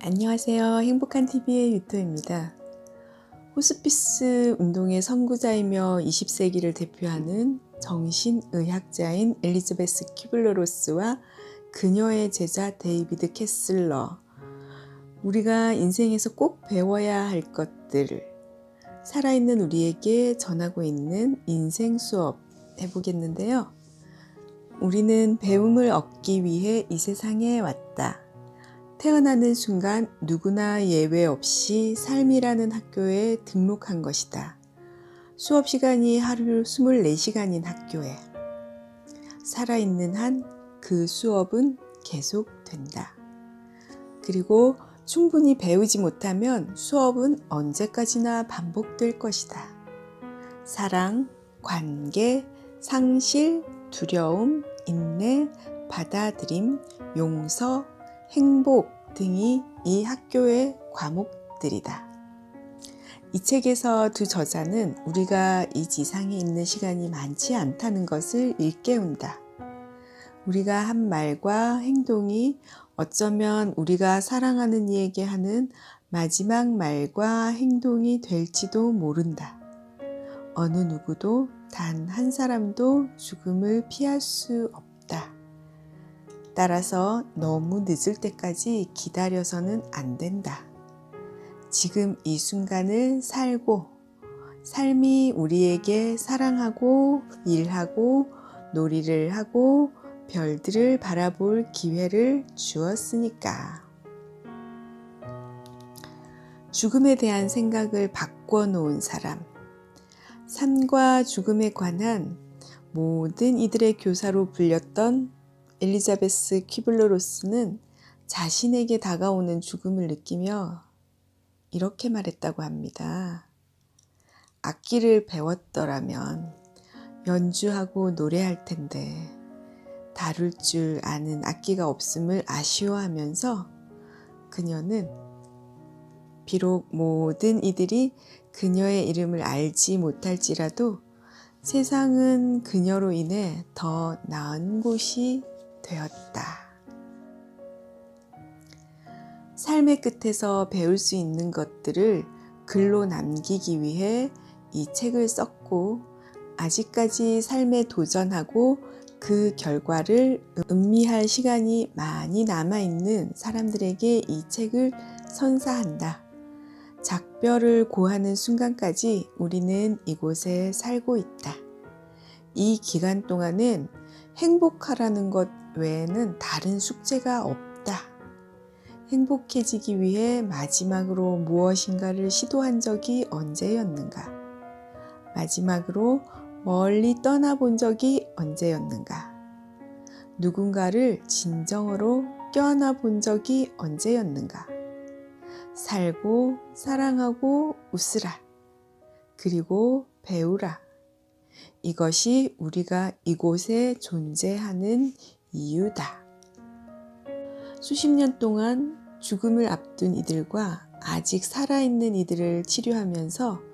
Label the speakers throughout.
Speaker 1: 안녕하세요. 행복한 TV의 유토입니다. 호스피스 운동의 선구자이며 20세기를 대표하는 정신의학자인 엘리자베스 큐블러로스와 그녀의 제자 데이비드 캐슬러. 우리가 인생에서 꼭 배워야 할 것들을 살아있는 우리에게 전하고 있는 인생 수업 해보겠는데요. 우리는 배움을 얻기 위해 이 세상에 왔다. 태어나는 순간 누구나 예외 없이 삶이라는 학교에 등록한 것이다. 수업 시간이 하루 24시간인 학교에 살아있는 한 그 수업은 계속된다. 그리고 충분히 배우지 못하면 수업은 언제까지나 반복될 것이다. 사랑, 관계, 상실, 두려움, 인내, 받아들임, 용서, 행복 등이 이 학교의 과목들이다. 이 책에서 두 저자는 우리가 이 지상에 있는 시간이 많지 않다는 것을 일깨운다. 우리가 한 말과 행동이 어쩌면 우리가 사랑하는 이에게 하는 마지막 말과 행동이 될지도 모른다. 어느 누구도 단 한 사람도 죽음을 피할 수 없다. 따라서 너무 늦을 때까지 기다려서는 안 된다. 지금 이 순간을 살고 삶이 우리에게 사랑하고 일하고 놀이를 하고 별들을 바라볼 기회를 주었으니까. 죽음에 대한 생각을 바꿔놓은 사람. 삶과 죽음에 관한 모든 이들의 교사로 불렸던 엘리자베스 퀴블러로스는 자신에게 다가오는 죽음을 느끼며 이렇게 말했다고 합니다. 악기를 배웠더라면 연주하고 노래할 텐데 다룰 줄 아는 악기가 없음을 아쉬워하면서 그녀는 비록 모든 이들이 그녀의 이름을 알지 못할지라도 세상은 그녀로 인해 더 나은 곳이 되었다. 삶의 끝에서 배울 수 있는 것들을 글로 남기기 위해 이 책을 썼고 아직까지 삶에 도전하고 그 결과를 음미할 시간이 많이 남아있는 사람들에게 이 책을 선사한다. 작별을 고하는 순간까지 우리는 이곳에 살고 있다. 이 기간 동안은 행복하라는 것 외에는 다른 숙제가 없다. 행복해지기 위해 마지막으로 무엇인가를 시도한 적이 언제였는가? 마지막으로 멀리 떠나본 적이 언제였는가? 누군가를 진정으로 껴안아 본 적이 언제였는가? 살고 사랑하고 웃으라. 그리고 배우라. 이것이 우리가 이곳에 존재하는 이유다. 수십 년 동안 죽음을 앞둔 이들과 아직 살아있는 이들을 치료하면서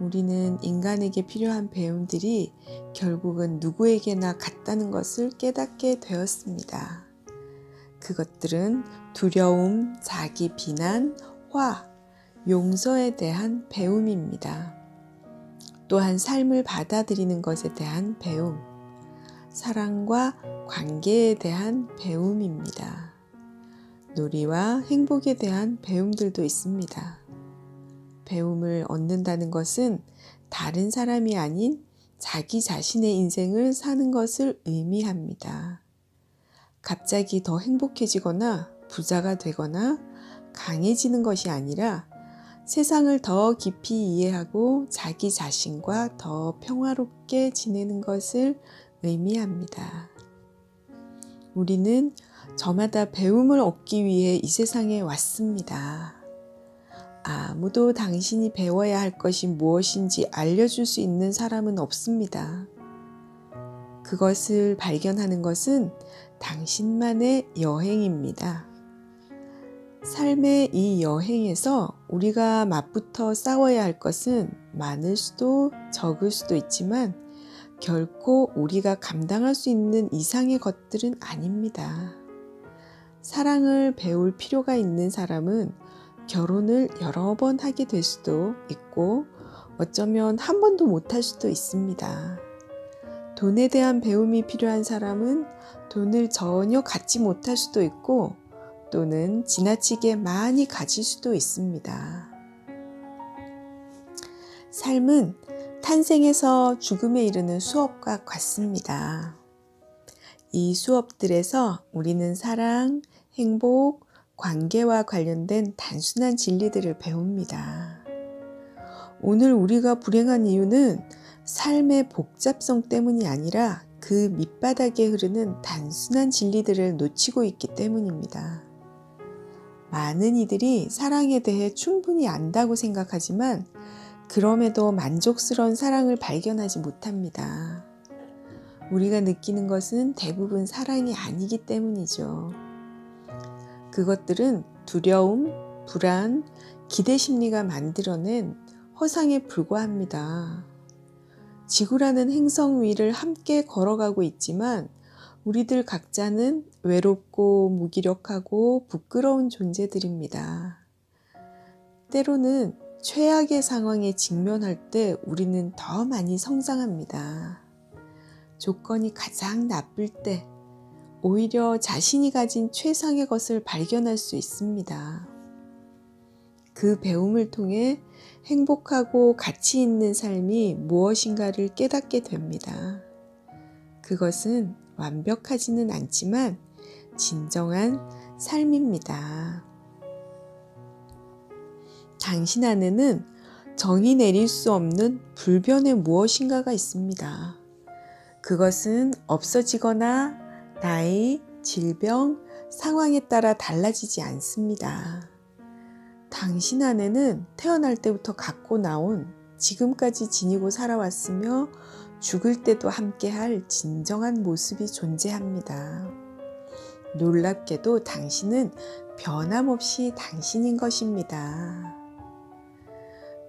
Speaker 1: 우리는 인간에게 필요한 배움들이 결국은 누구에게나 같다는 것을 깨닫게 되었습니다. 그것들은 두려움, 자기 비난, 화, 용서에 대한 배움입니다. 또한 삶을 받아들이는 것에 대한 배움, 사랑과 관계에 대한 배움입니다. 놀이와 행복에 대한 배움들도 있습니다. 배움을 얻는다는 것은 다른 사람이 아닌 자기 자신의 인생을 사는 것을 의미합니다. 갑자기 더 행복해지거나 부자가 되거나 강해지는 것이 아니라 세상을 더 깊이 이해하고 자기 자신과 더 평화롭게 지내는 것을 의미합니다. 우리는 저마다 배움을 얻기 위해 이 세상에 왔습니다. 아무도 당신이 배워야 할 것이 무엇인지 알려줄 수 있는 사람은 없습니다. 그것을 발견하는 것은 당신만의 여행입니다. 삶의 이 여행에서 우리가 맞붙어 싸워야 할 것은 많을 수도 적을 수도 있지만 결코 우리가 감당할 수 있는 이상의 것들은 아닙니다. 사랑을 배울 필요가 있는 사람은 결혼을 여러 번 하게 될 수도 있고 어쩌면 한 번도 못할 수도 있습니다. 돈에 대한 배움이 필요한 사람은 돈을 전혀 갖지 못할 수도 있고 또는 지나치게 많이 가질 수도 있습니다. 삶은 탄생에서 죽음에 이르는 수업과 같습니다. 이 수업들에서 우리는 사랑, 행복, 관계와 관련된 단순한 진리들을 배웁니다. 오늘 우리가 불행한 이유는 삶의 복잡성 때문이 아니라 그 밑바닥에 흐르는 단순한 진리들을 놓치고 있기 때문입니다. 많은 이들이 사랑에 대해 충분히 안다고 생각하지만 그럼에도 만족스러운 사랑을 발견하지 못합니다. 우리가 느끼는 것은 대부분 사랑이 아니기 때문이죠. 그것들은 두려움, 불안, 기대 심리가 만들어낸 허상에 불과합니다. 지구라는 행성 위를 함께 걸어가고 있지만 우리들 각자는 외롭고 무기력하고 부끄러운 존재들입니다. 때로는 최악의 상황에 직면할 때 우리는 더 많이 성장합니다. 조건이 가장 나쁠 때 오히려 자신이 가진 최상의 것을 발견할 수 있습니다. 그 배움을 통해 행복하고 가치 있는 삶이 무엇인가를 깨닫게 됩니다. 그것은 완벽하지는 않지만 진정한 삶입니다. 당신 안에는 정의 내릴 수 없는 불변의 무엇인가가 있습니다. 그것은 없어지거나 나이, 질병, 상황에 따라 달라지지 않습니다. 당신 안에는 태어날 때부터 갖고 나온 지금까지 지니고 살아왔으며 죽을 때도 함께할 진정한 모습이 존재합니다. 놀랍게도 당신은 변함없이 당신인 것입니다.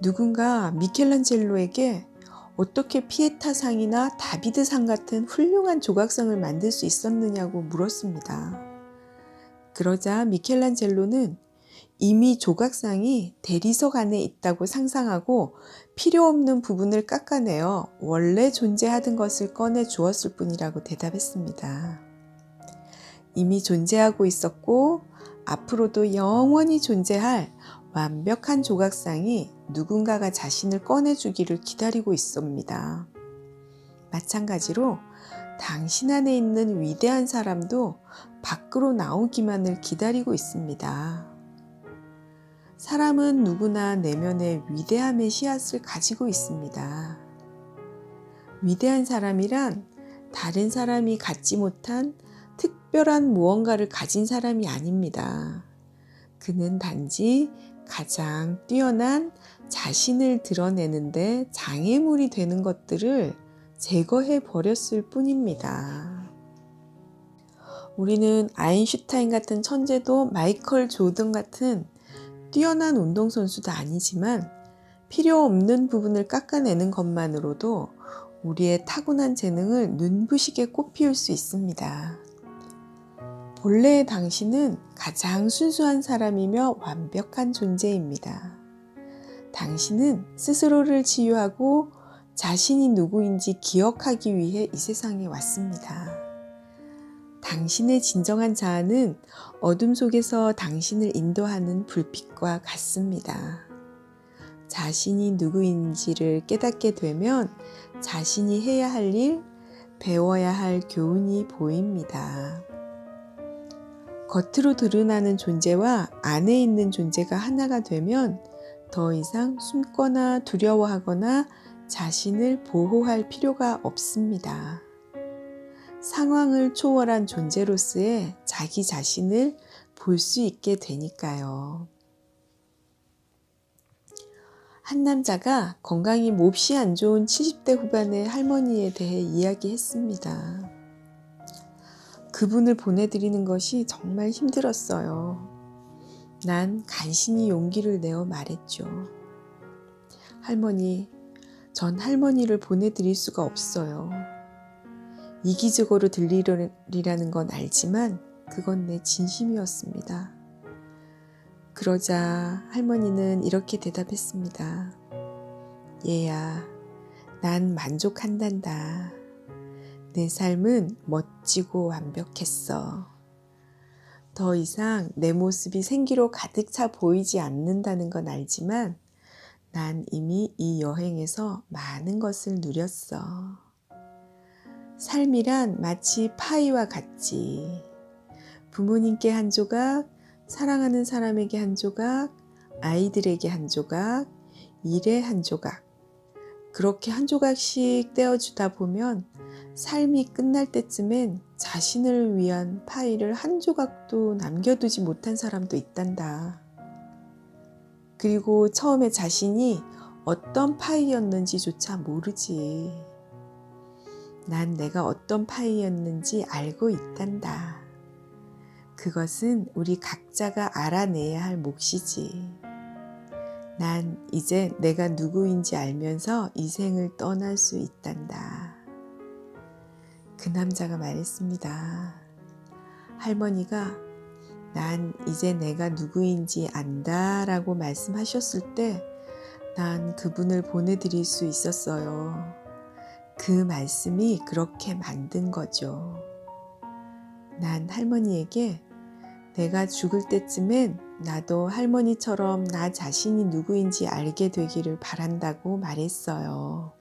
Speaker 1: 누군가 미켈란젤로에게 어떻게 피에타상이나 다비드상 같은 훌륭한 조각상을 만들 수 있었느냐고 물었습니다. 그러자 미켈란젤로는 이미 조각상이 대리석 안에 있다고 상상하고 필요 없는 부분을 깎아내어 원래 존재하던 것을 꺼내 주었을 뿐이라고 대답했습니다. 이미 존재하고 있었고 앞으로도 영원히 존재할 완벽한 조각상이 누군가가 자신을 꺼내주기를 기다리고 있습니다. 마찬가지로 당신 안에 있는 위대한 사람도 밖으로 나오기만을 기다리고 있습니다. 사람은 누구나 내면의 위대함의 씨앗을 가지고 있습니다. 위대한 사람이란 다른 사람이 갖지 못한 특별한 무언가를 가진 사람이 아닙니다. 그는 단지 가장 뛰어난 자신을 드러내는데 장애물이 되는 것들을 제거해 버렸을 뿐입니다. 우리는 아인슈타인 같은 천재도 마이클 조든 같은 뛰어난 운동선수도 아니지만 필요 없는 부분을 깎아내는 것만으로도 우리의 타고난 재능을 눈부시게 꽃피울 수 있습니다. 본래의 당신은 가장 순수한 사람이며 완벽한 존재입니다. 당신은 스스로를 치유하고 자신이 누구인지 기억하기 위해 이 세상에 왔습니다. 당신의 진정한 자아는 어둠 속에서 당신을 인도하는 불빛과 같습니다. 자신이 누구인지를 깨닫게 되면 자신이 해야 할 일, 배워야 할 교훈이 보입니다. 겉으로 드러나는 존재와 안에 있는 존재가 하나가 되면 더 이상 숨거나 두려워하거나 자신을 보호할 필요가 없습니다. 상황을 초월한 존재로서의 자기 자신을 볼 수 있게 되니까요. 한 남자가 건강이 몹시 안 좋은 70대 후반의 할머니에 대해 이야기했습니다. 그분을 보내드리는 것이 정말 힘들었어요. 난 간신히 용기를 내어 말했죠. 할머니, 전 할머니를 보내드릴 수가 없어요. 이기적으로 들리려는 건 알지만 그건 내 진심이었습니다. 그러자 할머니는 이렇게 대답했습니다. 얘야, 난 만족한단다. 내 삶은 멋지고 완벽했어. 더 이상 내 모습이 생기로 가득 차 보이지 않는다는 건 알지만 난 이미 이 여행에서 많은 것을 누렸어. 삶이란 마치 파이와 같지. 부모님께 한 조각, 사랑하는 사람에게 한 조각, 아이들에게 한 조각, 일에 한 조각. 그렇게 한 조각씩 떼어주다 보면 삶이 끝날 때쯤엔 자신을 위한 파일을 한 조각도 남겨두지 못한 사람도 있단다. 그리고 처음에 자신이 어떤 파이였는지조차 모르지. 난 내가 어떤 파이였는지 알고 있단다. 그것은 우리 각자가 알아내야 할 몫이지. 난 이제 내가 누구인지 알면서 이 생을 떠날 수 있단다. 그 남자가 말했습니다. 할머니가 난 이제 내가 누구인지 안다 라고 말씀하셨을 때 난 그분을 보내드릴 수 있었어요. 그 말씀이 그렇게 만든 거죠. 난 할머니에게 내가 죽을 때쯤엔 나도 할머니처럼 나 자신이 누구인지 알게 되기를 바란다고 말했어요.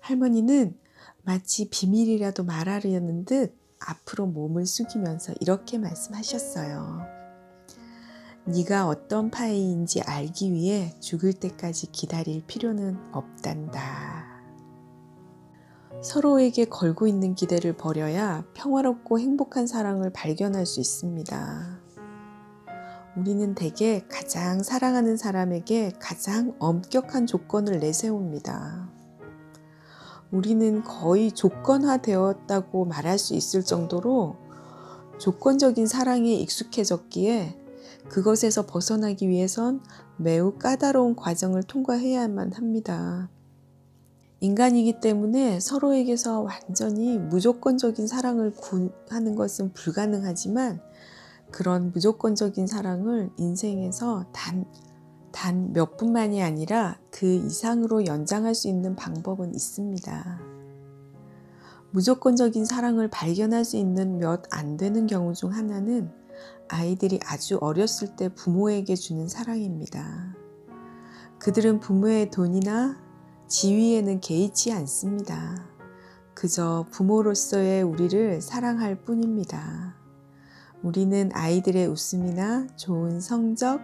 Speaker 1: 할머니는 마치 비밀이라도 말하려는 듯 앞으로 몸을 숙이면서 이렇게 말씀하셨어요. 네가 어떤 파이인지 알기 위해 죽을 때까지 기다릴 필요는 없단다. 서로에게 걸고 있는 기대를 버려야 평화롭고 행복한 사랑을 발견할 수 있습니다. 우리는 대개 가장 사랑하는 사람에게 가장 엄격한 조건을 내세웁니다. 우리는 거의 조건화 되었다고 말할 수 있을 정도로 조건적인 사랑에 익숙해졌기에 그것에서 벗어나기 위해선 매우 까다로운 과정을 통과해야만 합니다. 인간이기 때문에 서로에게서 완전히 무조건적인 사랑을 구하는 것은 불가능하지만 그런 무조건적인 사랑을 인생에서 단, 단 몇 분만이 아니라 그 이상으로 연장할 수 있는 방법은 있습니다. 무조건적인 사랑을 발견할 수 있는 몇 안 되는 경우 중 하나는 아이들이 아주 어렸을 때 부모에게 주는 사랑입니다. 그들은 부모의 돈이나 지위에는 개의치 않습니다. 그저 부모로서의 우리를 사랑할 뿐입니다. 우리는 아이들의 웃음이나 좋은 성적,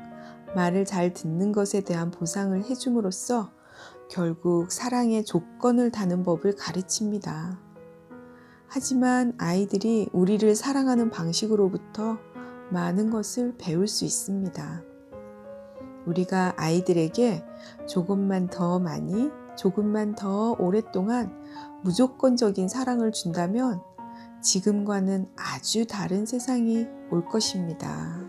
Speaker 1: 말을 잘 듣는 것에 대한 보상을 해줌으로써 결국 사랑의 조건을 다는 법을 가르칩니다. 하지만 아이들이 우리를 사랑하는 방식으로부터 많은 것을 배울 수 있습니다. 우리가 아이들에게 조금만 더 많이, 조금만 더 오랫동안 무조건적인 사랑을 준다면 지금과는 아주 다른 세상이 올 것입니다.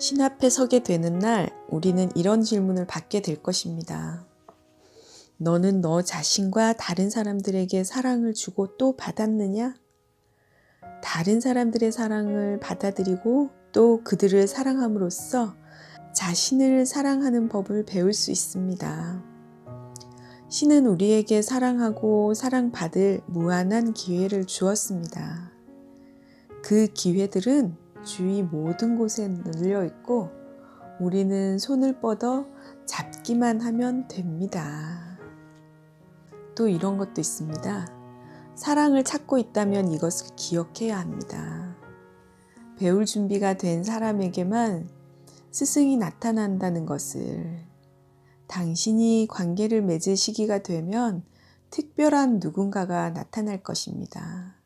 Speaker 1: 신 앞에 서게 되는 날 우리는 이런 질문을 받게 될 것입니다. 너는 너 자신과 다른 사람들에게 사랑을 주고 또 받았느냐? 다른 사람들의 사랑을 받아들이고 또 그들을 사랑함으로써 자신을 사랑하는 법을 배울 수 있습니다. 신은 우리에게 사랑하고 사랑받을 무한한 기회를 주었습니다. 그 기회들은 주위 모든 곳에 널려 있고 우리는 손을 뻗어 잡기만 하면 됩니다. 또 이런 것도 있습니다. 사랑을 찾고 있다면 이것을 기억해야 합니다. 배울 준비가 된 사람에게만 스승이 나타난다는 것을 당신이 관계를 맺을 시기가 되면 특별한 누군가가 나타날 것입니다.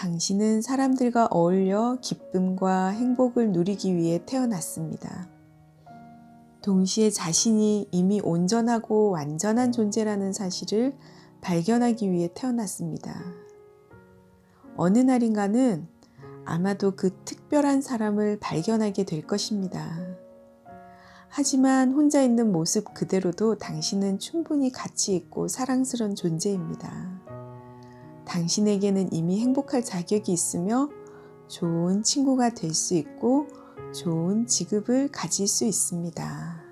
Speaker 1: 당신은 사람들과 어울려 기쁨과 행복을 누리기 위해 태어났습니다. 동시에 자신이 이미 온전하고 완전한 존재라는 사실을 발견하기 위해 태어났습니다. 어느 날인가는 아마도 그 특별한 사람을 발견하게 될 것입니다. 하지만 혼자 있는 모습 그대로도 당신은 충분히 가치 있고 사랑스러운 존재입니다. 당신에게는 이미 행복할 자격이 있으며 좋은 친구가 될 수 있고 좋은 직업을 가질 수 있습니다.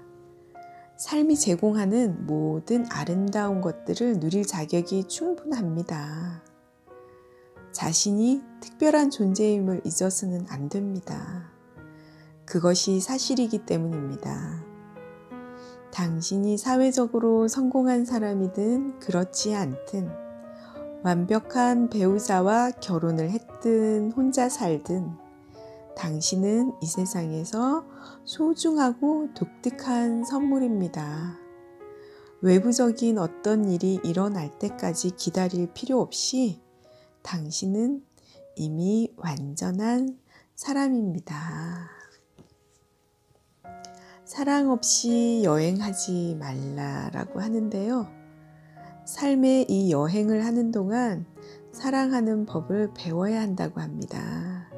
Speaker 1: 삶이 제공하는 모든 아름다운 것들을 누릴 자격이 충분합니다. 자신이 특별한 존재임을 잊어서는 안 됩니다. 그것이 사실이기 때문입니다. 당신이 사회적으로 성공한 사람이든 그렇지 않든 완벽한 배우자와 결혼을 했든 혼자 살든 당신은 이 세상에서 소중하고 독특한 선물입니다. 외부적인 어떤 일이 일어날 때까지 기다릴 필요 없이 당신은 이미 완전한 사람입니다. 사랑 없이 여행하지 말라라고 하는데요. 삶의 이 여행을 하는 동안 사랑하는 법을 배워야 한다고 합니다.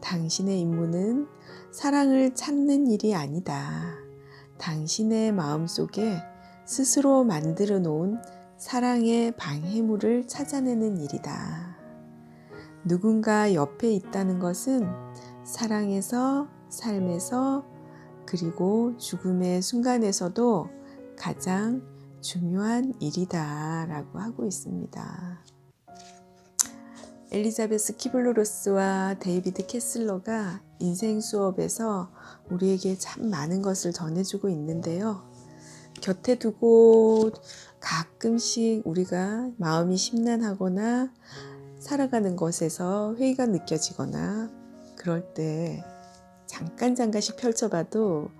Speaker 1: 당신의 임무는 사랑을 찾는 일이 아니다. 당신의 마음 속에 스스로 만들어 놓은 사랑의 방해물을 찾아내는 일이다. 누군가 옆에 있다는 것은 사랑에서, 삶에서, 그리고 죽음의 순간에서도 가장 중요한 일이다 라고 하고 있습니다. 엘리자베스 키블로로스와 데이비드 캐슬러가 인생 수업에서 우리에게 참 많은 것을 전해주고 있는데요. 곁에 두고 가끔씩 우리가 마음이 심란하거나 살아가는 것에서 회의가 느껴지거나 그럴 때 잠깐 잠깐씩 펼쳐봐도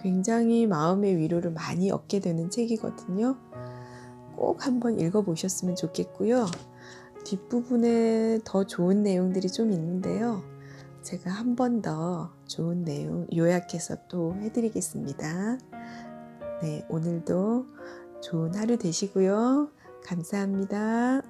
Speaker 1: 굉장히 마음의 위로를 많이 얻게 되는 책이거든요. 꼭 한번 읽어보셨으면 좋겠고요. 뒷부분에 더 좋은 내용들이 좀 있는데요. 제가 한 번 더 좋은 내용 요약해서 또 해드리겠습니다. 네, 오늘도 좋은 하루 되시고요. 감사합니다.